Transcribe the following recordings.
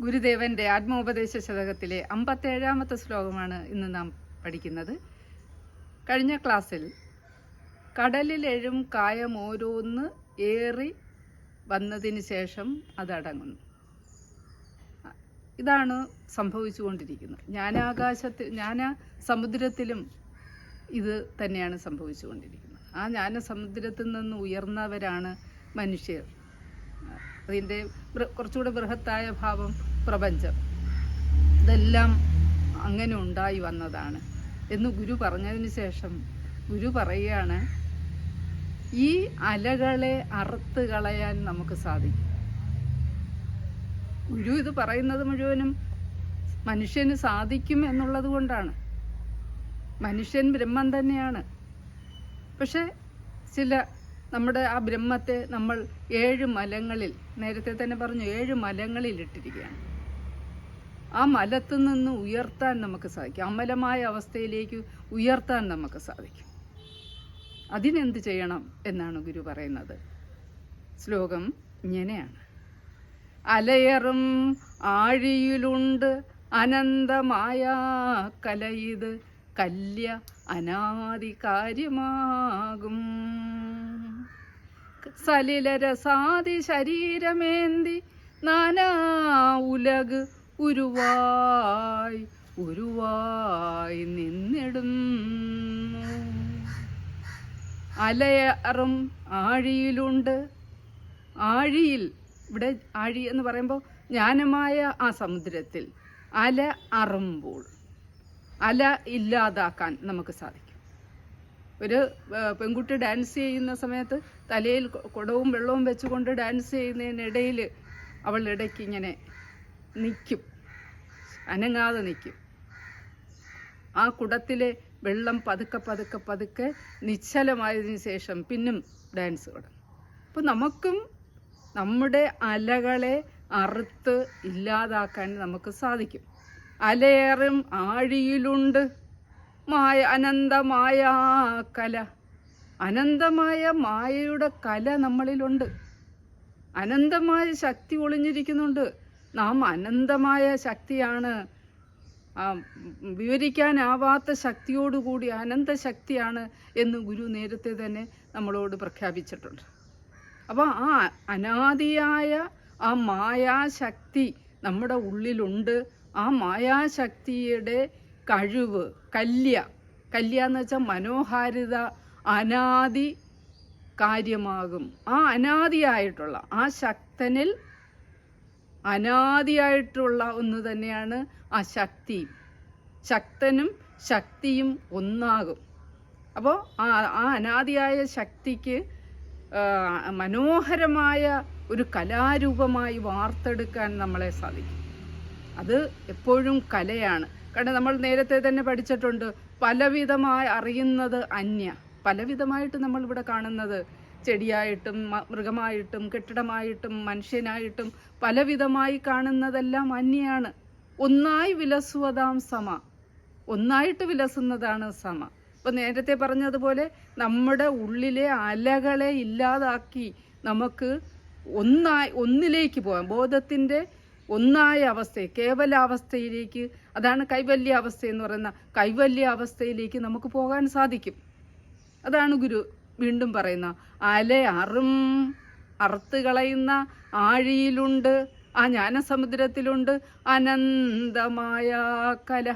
ഗുരുദേവന്റെ ആത്മോപദേശ ശതകത്തിലെ അമ്പത്തേഴാമത്തെ ശ്ലോകമാണ് ഇന്ന് നാം പഠിക്കുന്നത്. കഴിഞ്ഞ ക്ലാസ്സിൽ കടലിലെഴും കായം ഓരോന്ന് ഏറി വന്നതിന് ശേഷം അതടങ്ങുന്നു ഇതാണ് സംഭവിച്ചുകൊണ്ടിരിക്കുന്നത്. ജ്ഞാനാകാശത്തിൽ ജ്ഞാന സമുദ്രത്തിലും ഇത് തന്നെയാണ് സംഭവിച്ചുകൊണ്ടിരിക്കുന്നത്. ആ ജ്ഞാന സമുദ്രത്തിൽ നിന്ന് ഉയർന്നവരാണ് മനുഷ്യർ. അതിന്റെ കുറച്ചുകൂടെ ബൃഹത്തായ ഭാവം പ്രപഞ്ചം. ഇതെല്ലാം അങ്ങനെ ഉണ്ടായി വന്നതാണ്. എന്ന് ഗുരു പറഞ്ഞതിന് ശേഷം ഗുരു പറയുകയാണ് ഈ അലകളെ അറുത്ത് കളയാൻ നമുക്ക് സാധിക്കും. ഗുരു ഇത് പറയുന്നത് മുഴുവനും മനുഷ്യന് സാധിക്കും എന്നുള്ളത് കൊണ്ടാണ്. മനുഷ്യൻ ബ്രഹ്മം തന്നെയാണ്. പക്ഷെ ചില നമ്മുടെ ആ ബ്രഹ്മത്തെ നമ്മൾ ഏഴ് മലങ്ങളിൽ നേരത്തെ തന്നെ പറഞ്ഞു ഏഴ് മലങ്ങളിൽ ഇട്ടിരിക്കുകയാണ് ആ മലത്തു നിന്ന് ഉയർത്താൻ നമുക്ക് സാധിക്കും. അമലമായ അവസ്ഥയിലേക്ക് ഉയർത്താൻ നമുക്ക് സാധിക്കും. അതിനെന്ത് ചെയ്യണം എന്നാണ് ഗുരു പറയുന്നത്? ശ്ലോകം ഇങ്ങനെയാണ്. അലയറും ആഴിയിലുണ്ട് അനന്തമായ കലയിത് കല്യ അനാദി കാര്യമാകും സലിലരസാദി ശരീരമേന്തി നാനാ ഉലക് ഉരുവായി ഉരുവായി നിന്നിടുന്നു. അലയറും ആഴിയിലുണ്ട്. ആഴിയിൽ ഇവിടെ ആഴി എന്ന് പറയുമ്പോൾ ജ്ഞാനമായ ആ സമുദ്രത്തിൽ അല അറുമ്പോൾ അല ഇല്ലാതാക്കാൻ നമുക്ക് സാധിക്കും. ഒരു പെൺകുട്ടി ഡാൻസ് ചെയ്യുന്ന സമയത്ത് തലയിൽ കുടവും വെള്ളവും വെച്ചുകൊണ്ട് ഡാൻസ് ചെയ്യുന്നതിനിടയിൽ അവൾ ഇടയ്ക്ക് ഇങ്ങനെ നിൽക്കും അനങ്ങാതെ നിൽക്കും. ആ കുടത്തിലെ വെള്ളം പതുക്കെ പതുക്കെ പതുക്കെ നിശ്ചലമായതിനു ശേഷം പിന്നും ഡാൻസ് തുടങ്ങും. അപ്പോൾ നമുക്കും നമ്മുടെ അലകളെ അറുത്ത് ഇല്ലാതാക്കാൻ നമുക്ക് സാധിക്കും. അലയേറും ആഴിയിലുണ്ട്. മായ അനന്തമായ കല. അനന്തമായ മായയുടെ കല നമ്മളിലുണ്ട്. അനന്തമായ ശക്തി ഒളിഞ്ഞിരിക്കുന്നുണ്ട്. നാം അനന്തമായ ശക്തിയാണ്. വിവരിക്കാനാവാത്ത ശക്തിയോടുകൂടി അനന്ത ശക്തിയാണ് എന്ന് ഗുരു നേരത്തെ തന്നെ നമ്മളോട് പ്രഖ്യാപിച്ചിട്ടുണ്ട്. അപ്പോൾ ആ അനാദിയായ ആ മായാശക്തി നമ്മുടെ ഉള്ളിലുണ്ട്. ആ മായാശക്തിയുടെ കഴിവ് കല്യ കല്യ എന്ന് വെച്ചാൽ മനോഹാരിത അനാദി കാര്യമാകും. ആ അനാദിയായിട്ടുള്ള ആ ശക്തനിൽ അനാദിയായിട്ടുള്ള ഒന്ന് തന്നെയാണ് ആ ശക്തി. ശക്തനും ശക്തിയും ഒന്നാകും. അപ്പോൾ ആ ആ അനാദിയായ ശക്തിക്ക് മനോഹരമായ ഒരു കലാരൂപമായി വാർത്തെടുക്കാൻ നമ്മളെ സാധിക്കും. അത് എപ്പോഴും കലയാണ്. കാരണം നമ്മൾ നേരത്തെ തന്നെ പഠിച്ചിട്ടുണ്ട് പലവിധമായി അറിയുന്നത് അന്യ. പലവിധമായിട്ട് നമ്മളിവിടെ കാണുന്നത് ചെടിയായിട്ടും മൃഗമായിട്ടും കെട്ടിടമായിട്ടും മനുഷ്യനായിട്ടും പലവിധമായി കാണുന്നതെല്ലാം അന്യാണ് ഒന്നായി വിലസുവതാം സമ. ഒന്നായിട്ട് വിലസുന്നതാണ് സമ. ഇപ്പം നേരത്തെ പറഞ്ഞതുപോലെ നമ്മുടെ ഉള്ളിലെ അലകളെ ഇല്ലാതാക്കി നമുക്ക് ഒന്നായി ഒന്നിലേക്ക് പോകാം. ബോധത്തിന്റെ ഒന്നായ അവസ്ഥ കേവലാവസ്ഥയിലേക്ക് അതാണ് കൈവല്യാവസ്ഥ എന്ന് പറയുന്ന കൈവല്യാവസ്ഥയിലേക്ക് നമുക്ക് പോകാൻ സാധിക്കും. അതാണ് ഗുരു വീണ്ടും പറയുന്ന അല അറും അറുത്ത് കളയുന്ന ആഴിയിലുണ്ട് ആ ജ്ഞാനസമുദ്രത്തിലുണ്ട് അനന്തമായ കല.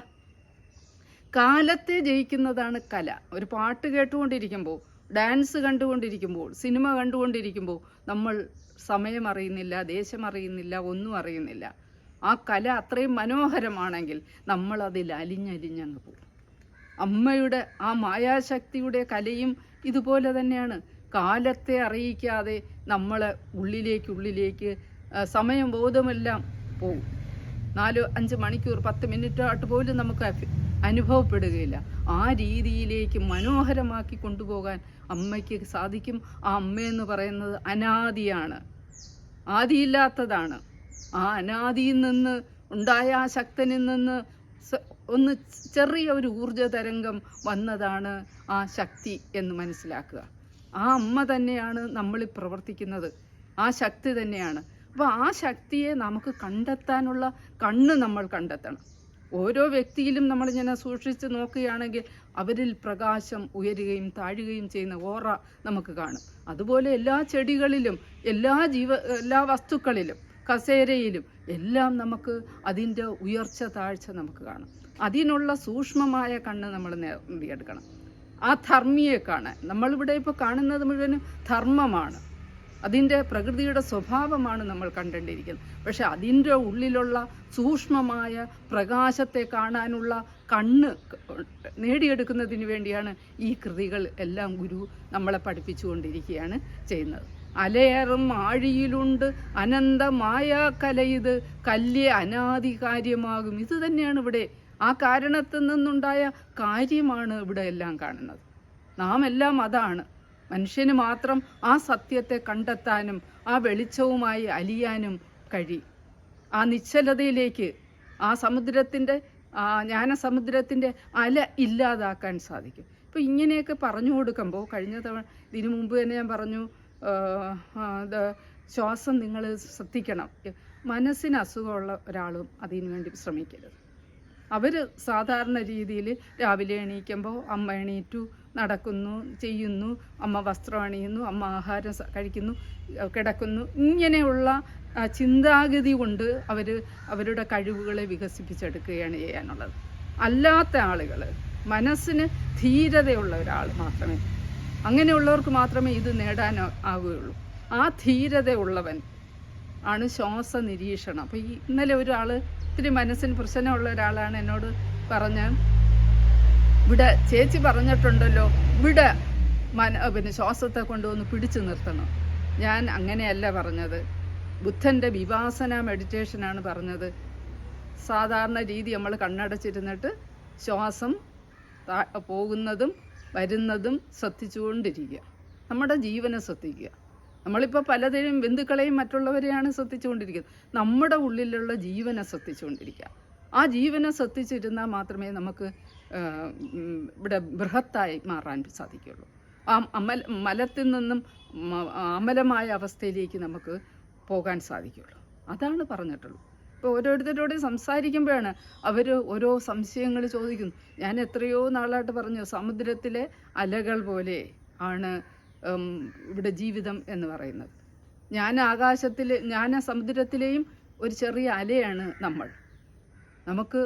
കാലത്തെ ജയിക്കുന്നതാണ് കല. ഒരു പാട്ട് കേട്ടുകൊണ്ടിരിക്കുമ്പോൾ ഡാൻസ് കണ്ടുകൊണ്ടിരിക്കുമ്പോൾ സിനിമ കണ്ടുകൊണ്ടിരിക്കുമ്പോൾ നമ്മൾ സമയം അറിയുന്നില്ല ദേശം അറിയുന്നില്ല ഒന്നും അറിയുന്നില്ല. ആ കല അത്രയും മനോഹരമാണെങ്കിൽ നമ്മളതിൽ അലിഞ്ഞലിഞ്ഞങ്ങ് പോകും. അമ്മയുടെ ആ മായാശക്തിയുടെ കലയും ഇതുപോലെ തന്നെയാണ്. കാലത്തെ അറിയിക്കാതെ നമ്മൾ ഉള്ളിലേക്ക് ഉള്ളിലേക്ക് സമയം ബോധമെല്ലാം പോകും നാല് അഞ്ച് മണിക്കൂർ പത്ത് മിനിറ്റ് ആയിട്ട് പോലും നമുക്ക് അനുഭവപ്പെടുകയില്ല. ആ രീതിയിലേക്ക് മനോഹരമാക്കി കൊണ്ടുപോകാൻ അമ്മയ്ക്ക് സാധിക്കും. ആ അമ്മയെന്ന് പറയുന്നത് അനാദിയാണ്. ആദിയില്ലാത്തതാണ്. ആ അനാദിയിൽ നിന്ന് ഉണ്ടായ ആ ശക്തനിൽ നിന്ന് ഒന്ന് ചെറിയ ഒരു ഊർജ തരംഗം വന്നതാണ് ആ ശക്തി എന്ന് മനസ്സിലാക്കുക. ആ അമ്മ തന്നെയാണ് നമ്മളിൽ പ്രവർത്തിക്കുന്നത്. ആ ശക്തി തന്നെയാണ്. അപ്പോൾ ആ ശക്തിയെ നമുക്ക് കണ്ടെത്താനുള്ള കണ്ണ് നമ്മൾ കണ്ടെത്തണം. ഓരോ വ്യക്തിയിലും നമ്മൾ നമ്മളിങ്ങനെ സൂക്ഷിച്ച് നോക്കുകയാണെങ്കിൽ അവരിൽ പ്രകാശം ഉയരുകയും താഴുകയും ചെയ്യുന്ന ഓറ നമുക്ക് കാണും. അതുപോലെ എല്ലാ ചെടികളിലും എല്ലാ ജീവ എല്ലാ വസ്തുക്കളിലും കസേരയിലും എല്ലാം നമുക്ക് അതിന്റെ ഉയർച്ച താഴ്ച നമുക്ക് കാണാം. അതിനുള്ള സൂക്ഷ്മമായ കണ്ണ് നമ്മൾ നേടിയെടുക്കണം ആ ധർമ്മിയെ കാണാൻ നമ്മളിവിടെ ഇപ്പോൾ കാണുന്നത് മുഴുവൻ ധർമ്മമാണ്. അതിന്റെ പ്രകൃതിയുടെ സ്വഭാവമാണ് നമ്മൾ കണ്ടുകൊണ്ടിരിക്കുന്നത് പക്ഷെ അതിന്റെ ഉള്ളിലുള്ള സൂക്ഷ്മമായ പ്രകാശത്തെ കാണാനുള്ള കണ്ണ് നേടിയെടുക്കുന്നതിന് വേണ്ടിയാണ് ഈ കൃതികൾ എല്ലാം ഗുരു നമ്മളെ പഠിപ്പിച്ചുകൊണ്ടിരിക്കുകയാണ് ചെയ്യുന്നത്. അലയറും ആഴിയിലുണ്ട് അനന്തമായ കലയിത് കല്യ അനാദി കാര്യമാകും ഇത് തന്നെയാണ് ഇവിടെ ആ കാരണത്തിൽ നിന്നുണ്ടായ കാര്യമാണ് ഇവിടെ എല്ലാം കാണുന്നത്. നാം എല്ലാം അതാണ്. മനുഷ്യന് മാത്രം ആ സത്യത്തെ കണ്ടെത്താനും ആ വെളിച്ചവുമായി അലിയാനും കഴിയും ആ നിശ്ചലതയിലേക്ക് ആ സമുദ്രത്തിന്റെ ആ ജ്ഞാനസമുദ്രത്തിന്റെ അല ഇല്ലാതാക്കാൻ സാധിക്കും. ഇപ്പോൾ ഇങ്ങനെയൊക്കെ പറഞ്ഞു കൊടുക്കുമ്പോൾ കഴിഞ്ഞ തവണ ഇതിനു മുമ്പ് തന്നെ ഞാൻ പറഞ്ഞു ശ്വാസം നിങ്ങൾ ശ്രദ്ധിക്കണം. മനസ്സിന് അസുഖമുള്ള ഒരാളും അതിനു വേണ്ടി ശ്രമിക്കരുത്. അവർ സാധാരണ രീതിയിൽ രാവിലെ എണീക്കുമ്പോൾ അമ്മ എണീറ്റു നടക്കുന്നു ചെയ്യുന്നു അമ്മ വസ്ത്രം അണിയുന്നു അമ്മ ആഹാരം കഴിക്കുന്നു കിടക്കുന്നു. ഇങ്ങനെയുള്ള ചിന്താഗതി കൊണ്ട് അവർ അവരുടെ കഴിവുകളെ വികസിപ്പിച്ചെടുക്കുകയാണ് ചെയ്യാനുള്ളത്. അല്ലാത്ത ആളുകൾ മനസ്സിന് ധീരതയുള്ള ഒരാൾ മാത്രമേ അങ്ങനെയുള്ളവർക്ക് മാത്രമേ ഇത് നേടാൻ ആവുകയുള്ളൂ. ആ ധീരതയുള്ളവൻ ആണ് ശ്വാസ നിരീക്ഷണം അപ്പോൾ ഈ ഇന്നലെ ഒരാൾ ഇത്തിരി മനസ്സിന് പ്രശ്നമുള്ള ഒരാളാണ് എന്നോട് പറഞ്ഞ. ഇവിടെ ചേച്ചി പറഞ്ഞിട്ടുണ്ടല്ലോ ഇവിടെ മന പിന്നെ ശ്വാസത്തെ കൊണ്ടുവന്ന് പിടിച്ചു നിർത്തണം. ഞാൻ അങ്ങനെയല്ല പറഞ്ഞത്. ബുദ്ധന്റെ വിപാസന മെഡിറ്റേഷനാണ് പറഞ്ഞത്. സാധാരണ രീതി നമ്മൾ കണ്ണടച്ചിരുന്നിട്ട് ശ്വാസം പോകുന്നതും വരുന്നതും ശ്രദ്ധിച്ചുകൊണ്ടിരിക്കുക. നമ്മുടെ ജീവനെ ശ്രദ്ധിക്കുക. നമ്മളിപ്പോൾ പലതരം ബന്ധുക്കളെയും മറ്റുള്ളവരെയാണ് ശ്രദ്ധിച്ചുകൊണ്ടിരിക്കുന്നത്. നമ്മുടെ ഉള്ളിലുള്ള ജീവനെ ശ്രദ്ധിച്ചുകൊണ്ടിരിക്കുക. ആ ജീവനെ ശ്രദ്ധിച്ചിരുന്നാൽ മാത്രമേ നമുക്ക് ഇവിടെ ബൃഹത്തായി മാറാൻ സാധിക്കുള്ളൂ ആ അമൽ മലത്തിൽ നിന്നും അമലമായ അവസ്ഥയിലേക്ക് നമുക്ക് പോകാൻ സാധിക്കുള്ളൂ അതാണ് പറഞ്ഞിട്ടുള്ളൂ ഇപ്പോൾ ഓരോരുത്തരോട് സംസാരിക്കുമ്പോഴാണ് അവർ ഓരോ സംശയങ്ങൾ ചോദിക്കുന്നു. ഞാൻ എത്രയോ നാളായിട്ട് പറഞ്ഞു സമുദ്രത്തിലെ അലകൾ പോലെ ആണ് ഇവിടെ ജീവിതം എന്ന് പറയുന്നത്. ഞാൻ ആകാശത്തിൽ ഞാൻ സമുദ്രത്തിലെയും ഒരു ചെറിയ അലയാണ് നമ്മൾ. നമുക്ക്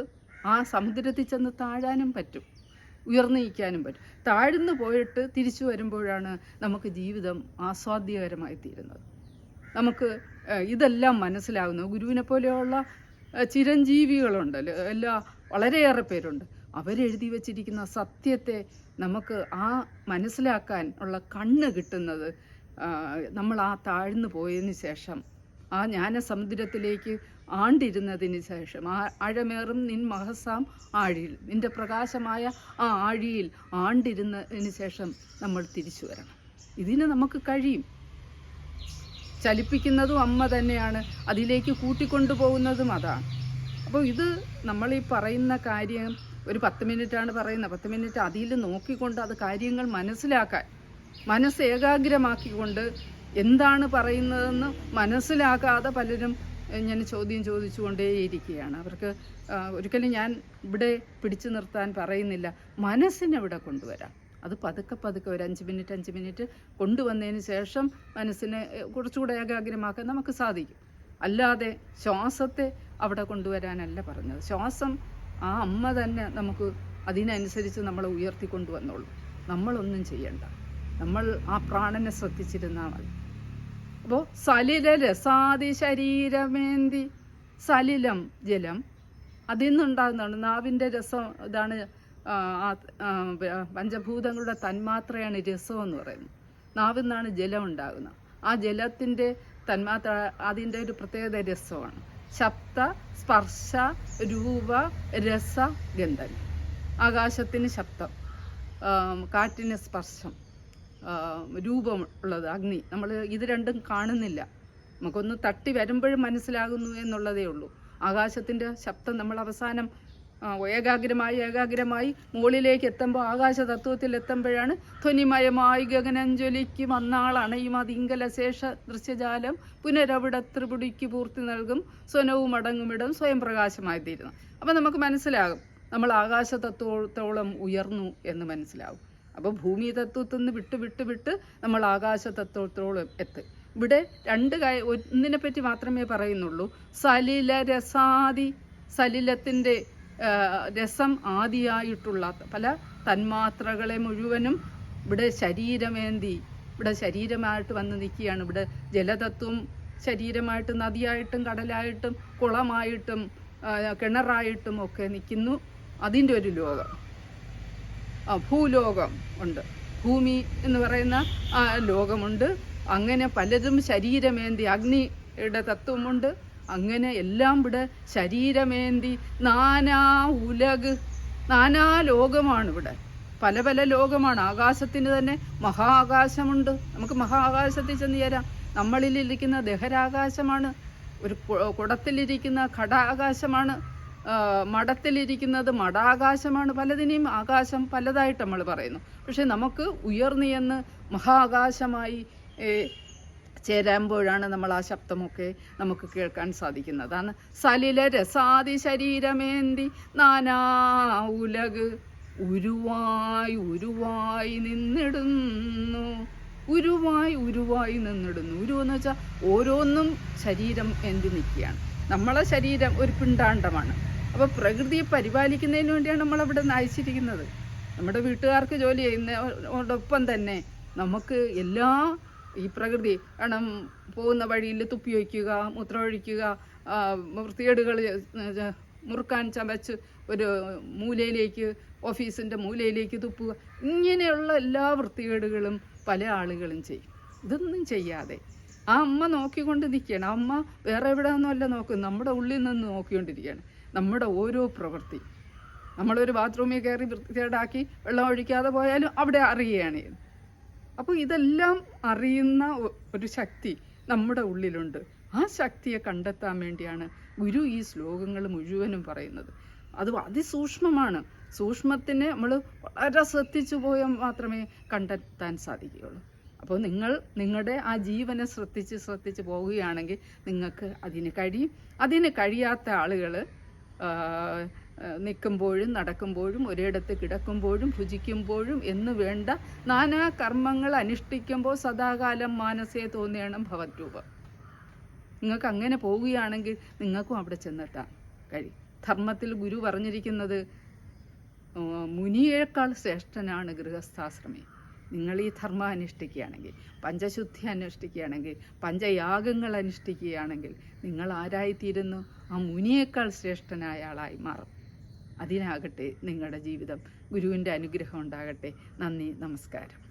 ആ സമുദ്രത്തിൽ ചെന്ന് താഴാനും പറ്റും ഉയർന്നു നിൽക്കാനും പറ്റും. താഴ്ന്നു പോയിട്ട് തിരിച്ചു വരുമ്പോഴാണ് നമുക്ക് ജീവിതം ആസ്വാദ്യകരമായി തീരുന്നത് നമുക്ക് ഇതെല്ലാം മനസ്സിലാകുന്നു ഗുരുവിനെ പോലെയുള്ള ചിരഞ്ജീവികളുണ്ടല്ലോ എല്ലാ വളരെയേറെ പേരുണ്ട്. അവരെഴുതി വച്ചിരിക്കുന്ന സത്യത്തെ നമുക്ക് ആ മനസ്സിലാക്കാൻ ഉള്ള കണ്ണ് കിട്ടുന്നത് നമ്മൾ ആ താഴ്ന്നു പോയതിന് ശേഷം ആ ജ്ഞാനസമുദ്രത്തിലേക്ക് ആണ്ടിരുന്നതിന് ശേഷം ആ ആഴമേറും നിൻ മഹസാം ആഴിയിൽ നിന്റെ പ്രകാശമായ ആ ആഴിയിൽ ആണ്ടിരുന്നതിന് ശേഷം നമ്മൾ തിരിച്ചു വരണം. ഇതിന് നമുക്ക് കഴിയും. ചലിപ്പിക്കുന്നതും അമ്മ തന്നെയാണ് അതിലേക്ക് കൂട്ടിക്കൊണ്ടുപോകുന്നതും അതാണ്. അപ്പോൾ ഇത് നമ്മൾ ഈ പറയുന്ന കാര്യം ഒരു പത്ത് മിനിറ്റാണ് പറയുന്നത്. പത്ത് മിനിറ്റ് അതിൽ നോക്കിക്കൊണ്ട് അത് കാര്യങ്ങൾ മനസ്സിലാക്കാൻ മനസ്സ് ഏകാഗ്രമാക്കിക്കൊണ്ട് എന്താണ് പറയുന്നതെന്ന് മനസ്സിലാക്കാതെ പലരും ഇങ്ങനെ ചോദ്യം ചോദിച്ചുകൊണ്ടേയിരിക്കുകയാണ്. അവർക്ക് ഒരിക്കലും ഞാൻ ഇവിടെ പിടിച്ചു നിർത്താൻ പറയുന്നില്ല. മനസ്സിനെ ഇവിടെ കൊണ്ടുവരാം? അത് പതുക്കെ പതുക്കെ ഒരു അഞ്ച് മിനിറ്റ് അഞ്ച് മിനിറ്റ് കൊണ്ടുവന്നതിന് ശേഷം മനസ്സിനെ കുറച്ചുകൂടെ ഏകാഗ്രമാക്കാൻ നമുക്ക് സാധിക്കും. അല്ലാതെ ശ്വാസത്തെ അവിടെ കൊണ്ടുവരാനല്ല പറഞ്ഞത്. ശ്വാസം ആ അമ്മ തന്നെ നമുക്ക് അതിനനുസരിച്ച് നമ്മളെ ഉയർത്തിക്കൊണ്ടു വന്നോളൂ നമ്മളൊന്നും ചെയ്യണ്ട. നമ്മൾ ആ പ്രാണനെ ശ്രദ്ധിച്ചിരുന്നാൽ മതി. അപ്പോൾ സലില രസാദി ശരീരമേന്തി സലിലം ജലം അതിൽ നിന്നുണ്ടാകുന്നതാണ് നാവിന്റെ രസം ഇതാണ് പഞ്ചഭൂതങ്ങളുടെ തന്മാത്രയാണ് രസം എന്ന് പറയുന്നത്. നാവിൽ നിന്നാണ് ജലം ഉണ്ടാകുന്നത്. ആ ജലത്തിന്റെ തന്മാത്ര അതിന്റെ ഒരു പ്രത്യേകത രസമാണ്. ശബ്ദ സ്പർശ രൂപ രസ ഗന്ധം. ആകാശത്തിന് ശബ്ദം കാറ്റിന് സ്പർശം രൂപം രൂപമുള്ളത് അഗ്നി. നമ്മൾ ഇത് രണ്ടും കാണുന്നില്ല. നമുക്കൊന്ന് തട്ടി വരുമ്പോഴും മനസ്സിലാകുന്നു എന്നുള്ളതേ ഉള്ളൂ. ആകാശത്തിന്റെ ശബ്ദം നമ്മൾ അവസാനം ഏകാഗ്രമായി ഏകാഗ്രമായി മുകളിലേക്ക് എത്തുമ്പോൾ ആകാശ തത്വത്തിൽ എത്തുമ്പോഴാണ് ധ്വനിമയമായി ഗഗനഞ്ജലിക്കും അന്നാളണയും അതിങ്കല ശേഷ ദൃശ്യജാലം പുനരവിടെ ത്രിപുടിക്ക് പൂർത്തി നൽകും. സ്വനവും അടങ്ങുമിടം സ്വയം പ്രകാശമായി തീരുന്നു. അപ്പം നമുക്ക് മനസ്സിലാകും. നമ്മൾ ആകാശ തത്വത്തോളം ഉയർന്നു എന്ന് മനസ്സിലാവും അപ്പോൾ ഭൂമി തത്വത്തിൽ നിന്ന് വിട്ട് വിട്ട് വിട്ട് നമ്മൾ ആകാശ തത്വത്തോളം എത്തും. ഇവിടെ രണ്ട് ഒന്നിനെ പറ്റി മാത്രമേ പറയുന്നുള്ളൂ. സലില രസാദി സലിലത്തിന്റെ രസം ആദിയായിട്ടുള്ള പല തന്മാത്രകളെ മുഴുവനും ഇവിടെ ശരീരമേന്തി ഇവിടെ ശരീരമായിട്ട് വന്ന് നിൽക്കുകയാണ്. ഇവിടെ ജലതത്വം ശരീരമായിട്ട് നദിയായിട്ടും കടലായിട്ടും കുളമായിട്ടും കിണറായിട്ടും ഒക്കെ നിൽക്കുന്നു. അതിന്റെ ഒരു ലോകം. ഭൂലോകം ഉണ്ട്. ഭൂമി എന്ന് പറയുന്ന ലോകമുണ്ട്. അങ്ങനെ പലതും ശരീരമേന്തി അഗ്നിയുടെ തത്വമുണ്ട്. അങ്ങനെ എല്ലാം ഇവിടെ ശരീരമേന്തി നാനാ ഉലക് നാനാ ലോകമാണ് ഇവിടെ. പല പല ലോകമാണ്. ആകാശത്തിന് തന്നെ മഹാകാശമുണ്ട്. നമുക്ക് മഹാകാശത്തിൽ ചെന്ന് ചേരാം. നമ്മളിലിരിക്കുന്ന ദഹരാകാശമാണ്. ഒരു കുടത്തിലിരിക്കുന്ന ഘടാകാശമാണ് മഠത്തിലിരിക്കുന്നത് മഠാകാശമാണ്. പലതിനെയും ആകാശം പലതായിട്ട് നമ്മൾ പറയുന്നു. പക്ഷെ നമുക്ക് ഉയർന്നിയെന്ന് മഹാകാശമായി ഏ, ചേരുമ്പോഴാണ് നമ്മൾ ആ ശബ്ദമൊക്കെ നമുക്ക് കേൾക്കാൻ സാധിക്കുന്നത് അതാണ് സലില രസാദി ശരീരമേന്തി നാനാ ഉലക് ഉരുവായി ഉരുവായി നിന്നിടുന്നു. ഉരുവായി ഉരുവായി നിന്നിടുന്നു. ഉരു എന്ന് വെച്ചാൽ ഓരോന്നും ശരീരം എന്തി നിൽക്കുകയാണ്. നമ്മളെ ശരീരം ഒരു പിണ്ടാണ്ടമാണ് അപ്പോൾ പ്രകൃതിയെ പരിപാലിക്കുന്നതിന് വേണ്ടിയാണ് നമ്മളവിടെ നയിച്ചിരിക്കുന്നത് നമ്മുടെ വീട്ടുകാർക്ക് ജോലി ചെയ്യുന്നതോടൊപ്പം തന്നെ നമുക്ക് എല്ലാ ഈ പ്രകൃതി. കാരണം പോകുന്ന വഴിയിൽ തുപ്പി വയ്ക്കുക മൂത്രമൊഴിക്കുക വൃത്തികേടുകൾ മുറുക്കാൻ ചമച്ച് ഒരു മൂലയിലേക്ക് ഓഫീസിന്റെ മൂലയിലേക്ക് തുപ്പുക. ഇങ്ങനെയുള്ള എല്ലാ വൃത്തികേടുകളും പല ആളുകളും ചെയ്യും. ഇതൊന്നും ചെയ്യാതെ. ആ അമ്മ നോക്കിക്കൊണ്ട് നിൽക്കുകയാണ്. അമ്മ വേറെ എവിടെ നിന്നല്ല നോക്കും നമ്മുടെ ഉള്ളിൽ നിന്ന് നോക്കിക്കൊണ്ടിരിക്കുകയാണ്. നമ്മുടെ ഓരോ പ്രവൃത്തി. നമ്മളൊരു ബാത്റൂമിൽ കയറി വൃത്തികേടാക്കി വെള്ളം ഒഴിക്കാതെ പോയാലും അവിടെ അറിയുകയാണ്. അപ്പോൾ ഇതെല്ലാം അറിയുന്ന ഒരു ശക്തി നമ്മുടെ ഉള്ളിലുണ്ട്. ആ ശക്തിയെ കണ്ടെത്താൻ വേണ്ടിയാണ് ഗുരു ഈ ശ്ലോകങ്ങൾ മുഴുവനും പറയുന്നത്. അത് അതിസൂക്ഷ്മമാണ്. സൂക്ഷ്മത്തിനെ നമ്മൾ വളരെ ശ്രദ്ധിച്ചു പോയാൽ മാത്രമേ കണ്ടെത്താൻ സാധിക്കുകയുള്ളൂ. അപ്പോൾ നിങ്ങൾ നിങ്ങളുടെ ആ ജീവനെ ശ്രദ്ധിച്ച് ശ്രദ്ധിച്ച് പോവുകയാണെങ്കിൽ നിങ്ങൾക്ക് അതിന് കഴിയും. അതിന് കഴിയാത്ത ആളുകൾ നിൽക്കുമ്പോഴും നടക്കുമ്പോഴും ഒരിടത്ത് കിടക്കുമ്പോഴും ഭുജിക്കുമ്പോഴും എന്ന് വേണ്ട നാനാ കർമ്മങ്ങൾ അനുഷ്ഠിക്കുമ്പോൾ സദാകാലം മാനസേ തോന്നിയണം ഭവദ്രൂപം. നിങ്ങൾക്ക് അങ്ങനെ പോവുകയാണെങ്കിൽ നിങ്ങൾക്കും അവിടെ ചെന്നെത്താൻ കഴിയും ധർമ്മത്തിൽ ഗുരു പറഞ്ഞിരിക്കുന്നത് മുനിയേക്കാൾ ശ്രേഷ്ഠനാണ് ഗൃഹസ്ഥാശ്രമി. നിങ്ങൾ ഈ ധർമ്മം അനുഷ്ഠിക്കുകയാണെങ്കിൽ പഞ്ചശുദ്ധി അനുഷ്ഠിക്കുകയാണെങ്കിൽ പഞ്ചയാഗങ്ങൾ അനുഷ്ഠിക്കുകയാണെങ്കിൽ നിങ്ങൾ ആരായിത്തീരുന്നു? ആ മുനിയേക്കാൾ ശ്രേഷ്ഠനായ ആളായി മാറും. അതിനാകട്ടെ നിങ്ങളുടെ ജീവിതം ഗുരുവിന്റെ അനുഗ്രഹം ഉണ്ടാകട്ടെ. നന്ദി നമസ്കാരം.